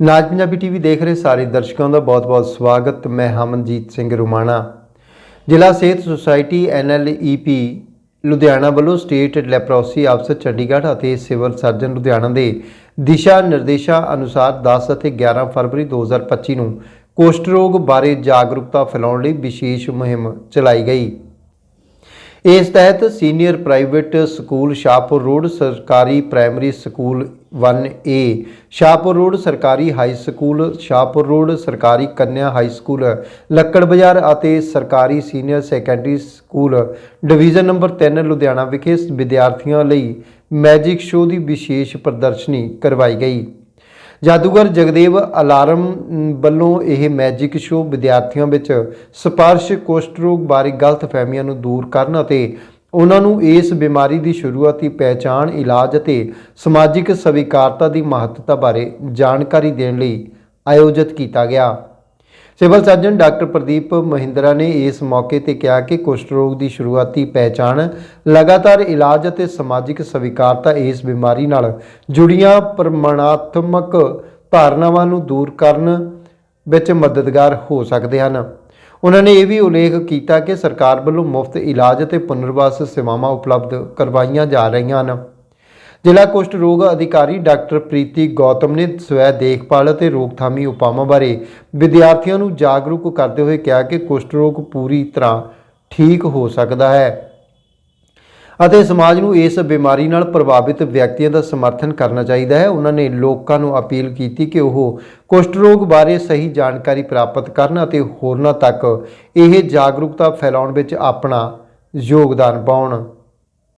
ਨਾਜ Punjabi TV ਦੇਖ ਰਹੇ ਸਾਰੇ ਦਰਸ਼ਕਾਂ ਦਾ ਬਹੁਤ-ਬਹੁਤ ਸਵਾਗਤ। ਮੈਂ ਹਮਨਜੀਤ ਸਿੰਘ ਰੁਮਾਣਾ। ਜ਼ਿਲ੍ਹਾ ਸਿਹਤ ਸੁਸਾਇਟੀ ਐਨਐਲਈਪੀ ਲੁਧਿਆਣਾ ਵੱਲੋਂ ਸਟੇਟ ਲੈਪਰੋਸੀ ਅਫਸਰ ਚੰਡੀਗੜ੍ਹ ਅਤੇ ਸਿਵਲ ਸਰਜਨ ਲੁਧਿਆਣਾ ਦੇ ਦਿਸ਼ਾ ਨਿਰਦੇਸ਼ਾਂ ਅਨੁਸਾਰ 10 ਅਤੇ 11 ਫਰਵਰੀ 2025 ਨੂੰ ਕੋਸ਼ਟ ਰੋਗ ਬਾਰੇ ਜਾਗਰੂਕਤਾ ਫੈਲਾਉਣ ਲਈ ਵਿਸ਼ੇਸ਼ ਮੁਹਿੰਮ ਚਲਾਈ ਗਈ। ਇਸ ਤਹਿਤ senior private school Shahpur road, ਸਰਕਾਰੀ primary school 1A Shahpur road, ਸਰਕਾਰੀ ਹਾਈ ਸਕੂਲ, ਸ਼ਾਹਪੁਰ ਰੋਡ, ਸਰਕਾਰੀ ਕੰਨਿਆ ਹਾਈ ਸਕੂਲ, ਲੱਕੜ ਬਾਜ਼ਾਰ ਅਤੇ ਸਰਕਾਰੀ senior secondary school. Division number 3 Ludhiana ਵਿਖੇ ਵਿਦਿਆਰਥੀਆਂ ਲਈ ਮੈਜਿਕ ਸ਼ੋਅ ਦੀ ਵਿਸ਼ੇਸ਼ ਪ੍ਰਦਰਸ਼ਨੀ ਕਰਵਾਈ ਗਈ। ਜਾਦੂਗਰ ਜਗਦੇਵ ਅਲਾਰਮ ਵੱਲੋਂ ਇਹ ਮੈਜਿਕ ਸ਼ੋਅ ਵਿਦਿਆਰਥੀਆਂ ਵਿੱਚ ਸਪਰਸ਼ ਕੁਸ਼ਟ ਰੋਗ ਬਾਰੇ ਗਲਤ ਫਹਿਮੀਆਂ ਨੂੰ ਦੂਰ ਕਰਨ ਅਤੇ ਉਹਨਾਂ ਨੂੰ ਇਸ ਬਿਮਾਰੀ ਦੀ ਸ਼ੁਰੂਆਤੀ ਪਹਿਚਾਣ, ਇਲਾਜ ਅਤੇ ਸਮਾਜਿਕ ਸਵੀਕਾਰਤਾ ਦੀ ਮਹੱਤਤਾ ਬਾਰੇ ਜਾਣਕਾਰੀ ਦੇਣ ਲਈ ਆਯੋਜਿਤ ਕੀਤਾ ਗਿਆ। Civil surgeon doctor Pradeep Mahindra ਨੇ ਇਸ ਮੌਕੇ ਤੇ ਕਿਹਾ ਕਿ ਕੁਸ਼ਟ ਰੋਗ ਦੀ ਸ਼ੁਰੂਆਤੀ ਪਹਿਚਾਣ ਲਗਾਤਾਰ ਇਲਾਜ ਅਤੇ ਸਮਾਜਿਕ ਸਵੀਕਾਰਤਾ ਇਸ ਬਿਮਾਰੀ ਨਾਲ ਜੁੜੀਆਂ ਪ੍ਰਮਾਣਾਤਮਕ ਧਾਰਨਾਵਾਂ ਨੂੰ ਦੂਰ ਕਰਨ ਵਿੱਚ ਮਦਦਗਾਰ ਹੋ ਸਕਦੇ ਹਨ। ਉਹਨਾਂ ਨੇ ਇਹ ਵੀ ਉਲੇਖ ਕੀਤਾ ਕਿ ਸਰਕਾਰ ਵੱਲੋਂ ਮੁਫਤ ਇਲਾਜ ਅਤੇ ਪੁਨਰਵਾਸ ਸੇਵਾਵਾਂ ਉਪਲਬਧ ਕਰਵਾਈਆਂ ਜਾ ਰਹੀਆਂ ਹਨ। ਜ਼ਿਲ੍ਹਾ ਕੁਸ਼ਟ ਰੋਗ ਅਧਿਕਾਰੀ ਡਾਕਟਰ ਪ੍ਰੀਤੀ ਗੌਤਮ ਨੇ ਸਵੈ ਦੇਖਭਾਲ ਅਤੇ ਰੋਕਥਾਮੀ ਉਪਾਵਾਂ ਬਾਰੇ ਵਿਦਿਆਰਥੀਆਂ ਨੂੰ ਜਾਗਰੂਕ ਕਰਦੇ ਹੋਏ ਕਿਹਾ ਕਿ ਕੁਸ਼ਟ ਰੋਗ ਪੂਰੀ ਤਰ੍ਹਾਂ ਠੀਕ ਹੋ ਸਕਦਾ ਹੈ ਅਤੇ ਸਮਾਜ ਨੂੰ ਇਸ ਬਿਮਾਰੀ ਨਾਲ ਪ੍ਰਭਾਵਿਤ ਵਿਅਕਤੀਆਂ ਦਾ ਸਮਰਥਨ ਕਰਨਾ ਚਾਹੀਦਾ ਹੈ। ਉਹਨਾਂ ਨੇ ਲੋਕਾਂ ਨੂੰ ਅਪੀਲ ਕੀਤੀ ਕਿ ਉਹ ਕੁਸ਼ਟ ਰੋਗ ਬਾਰੇ ਸਹੀ ਜਾਣਕਾਰੀ ਪ੍ਰਾਪਤ ਕਰਨ ਅਤੇ ਹੋਰਨਾਂ ਤੱਕ ਇਹ ਜਾਗਰੂਕਤਾ ਫੈਲਾਉਣ ਵਿੱਚ ਆਪਣਾ ਯੋਗਦਾਨ ਪਾਉਣ।